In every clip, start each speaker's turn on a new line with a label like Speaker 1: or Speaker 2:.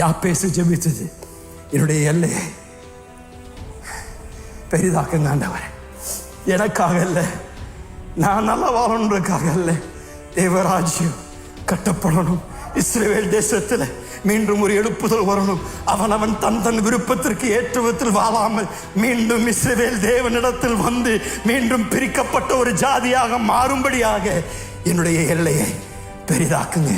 Speaker 1: யாப்பேசு ஜெபித்தது. என்னுடைய எல்லையை பெரிதாக்குங்க ஆண்டவரே. எனக்காக இல்லை நான் நல்ல வாழணுன்றதுக்காக இல்லை தேவராஜ்யம் கட்டப்படணும். இஸ்ரேல் தேசத்தில் மீண்டும் ஒரு எழுப்புதல் வரணும். அவன் அவன் தன் தன் விருப்பத்திற்கு ஏற்ற விதத்தில் வாழாமல் மீண்டும் இஸ்ரேல் தேவனிடத்தில் வந்து மீண்டும் பிரிக்கப்பட்ட ஒரு ஜாதியாக மாறும்படியாக என்னுடைய எல்லையை பெரிதாக்குங்க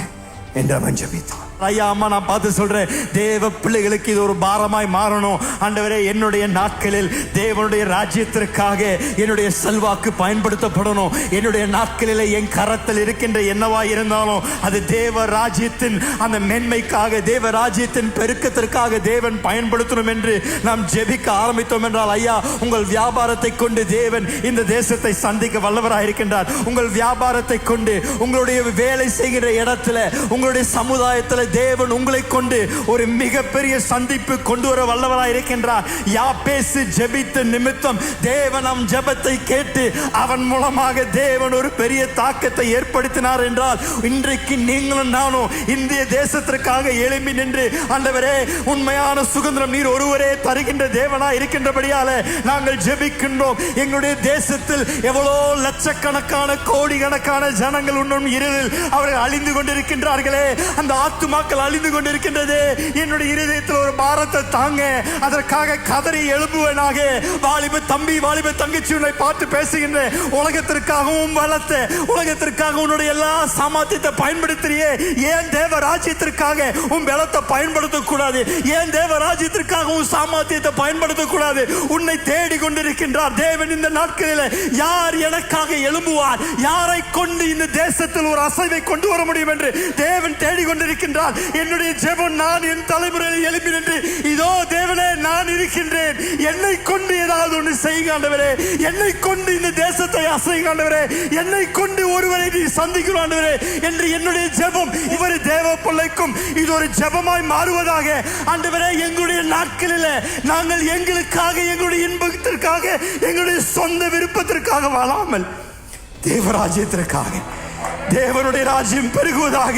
Speaker 1: என்று அவன் ஜெபித்தான். ஐயா அம்மா நான் பார்த்து சொல்றேன். தேவ பிள்ளைகளுக்கு இது ஒரு பாரமாய் மாறணும். ஆண்டவரே என்னுடைய நாட்களில் தேவனுடைய ராஜ்யத்திற்காக என்னுடைய செல்வாக்கு பயன்படுத்தப்படணும். என்னுடைய நாட்களில் என் கரத்தில் இருக்கின்ற என்னவா இருந்தாலும் அது தேவ ராஜ்யத்தின் அந்த மென்மைக்காக தேவ ராஜ்யத்தின் பெருக்கத்திற்காக தேவன் பயன்படுத்தணும் என்று நாம் ஜெபிக்க ஆரம்பித்தோம் என்றால் ஐயா உங்கள் வியாபாரத்தை கொண்டு தேவன் இந்த தேசத்தை சந்திக்க வல்லவராக இருக்கின்றார். உங்கள் வியாபாரத்தை கொண்டு உங்களுடைய வேலை செய்கிற இடத்துல உங்களுடைய சமுதாயத்தில் தேவன் உங்களை கொண்டு ஒரு மிகப்பெரிய சந்திப்பு கொண்டு வர வல்லவராக இருக்கின்றார். யா பேசு ஜெபித்த நிமித்தம் தேவன் நம் ஜெபத்தை கேட்டு அவன் மூலமாக தேவன் ஒரு பெரிய தாக்கத்தை ஏற்படுத்தினார் என்றால் இன்றைக்கு நீங்களும் நானும் இந்திய தேசத்திற்காக எழும்பி நின்று அந்தவரே உண்மையான சுதந்திரம் நீர் ஒருவரே தருகின்ற தேவனா இருக்கின்றபடியால நாங்கள் ஜெபிக்கின்றோம். எங்களுடைய தேசத்தில் எவ்வளோ லட்சக்கணக்கான கோடிக்கணக்கான ஜனங்கள் இன்னும் இருளில் அவர்கள் அழிந்து கொண்டிருக்கின்றார்களே. அந்த ஆத்மாக்கள் அழிந்து கொண்டிருக்கின்றது. என்னுடைய இருதயத்தில் ஒரு பாரத்தை தாங்க. அதற்காக கதறி எழுப்புவனாக வாலிப தம்பி வாலிப தங்கச்சி உன்னை பார்த்து பேசுகின்ற உலகத்திற்காகவும் வளர்த்த உலகத்திற்காக உன்னுடைய எல்லா சாமர்த்தியத்தை பயன்படுத்துறியே. ஏன் தேவ ராஜ்யத்திற்காக உன் பலத்தை பயன்படுத்தக்கூடாது? ஏன் தேவ ராஜ்யத்திற்காக உன் சாமர்த்தியத்தை பயன்படுத்தக்கூடாது? உன்னை தேடி கொண்டிருக்கின்றார் தேவன் இந்த நாட்களில். யார் எனக்காக எழும்புவார்? யாரை கொண்டு இந்த தேசத்தில் ஒரு அசைவை கொண்டு வர முடியும் என்று தேவன் தேடிக்கொண்டிருக்கின்றார் கொண்டிருக்கின்றார் என்னுடைய ஜெபம் நான் என் தலைமுறையில் எழுப்பி நின்று இதோ தேவனே நான் இருக்கின்றேன். என்னை கொண்டு ஏதாவது ஒன்று செய்யுங்க ஆண்டவரே. என்னை கொண்டு இந்த தேசத்தை அசைங்க என்னை கொண்டு ஒருவரை நீ சந்திக்கணும் என்று என்னுடைய ஜெபம் இவர் தேவ பிள்ளைக்கும் இது ஒரு ஜெபமாய் மாறுவதாக. ஆண்டவரே எங்களுடைய நாட்களில் நாங்கள் எங்களுக்காக எங்களுடைய இன்பத்திற்காக எங்களுடைய சொந்த விருப்பத்திற்காக வாழாமல் தேவராஜ்யத்திற்காக தேவனுடைய ராஜ்யம் பெருகுவதாக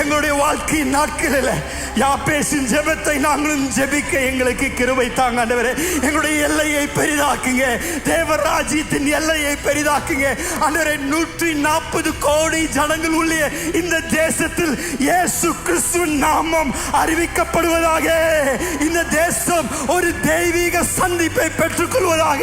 Speaker 1: எங்களுடைய வாழ்க்கையின் நாட்களில் யாப்பேசின் ஜெபத்தை நாங்களும் ஜெபிக்க எங்களுக்கு கிருவை தாங்க ஆண்டவரே. எங்களுடைய எல்லையை பெரிதாக்குங்க. தேவ ராஜ்யத்தின் எல்லையை பெரிதாக்குங்க. ஆண்டவரே நூற்றி நாற்பது கோடி ஜனங்கள் உள்ளே இந்த தேசத்தில் இயேசு கிறிஸ்துவின் நாமம் அறிவிக்கப்படுவதாக இந்த தேச தெய்வீக சந்திப்பை பெற்றுக்கொள்வதாக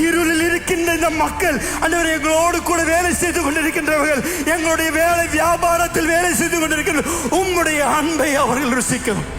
Speaker 1: இருளில் இருக்கின்ற இந்த மக்கள் ஆண்டவரே எங்களோடு கூட வேலை செய்து கொண்டிருக்கின்றவர்கள் எங்களுடைய வேலை வியாபாரத்தில் வேலை செய்து கொண்டிருக்கின்ற உங்களுடைய அன்பை அவர்கள் ருசிக்கணும்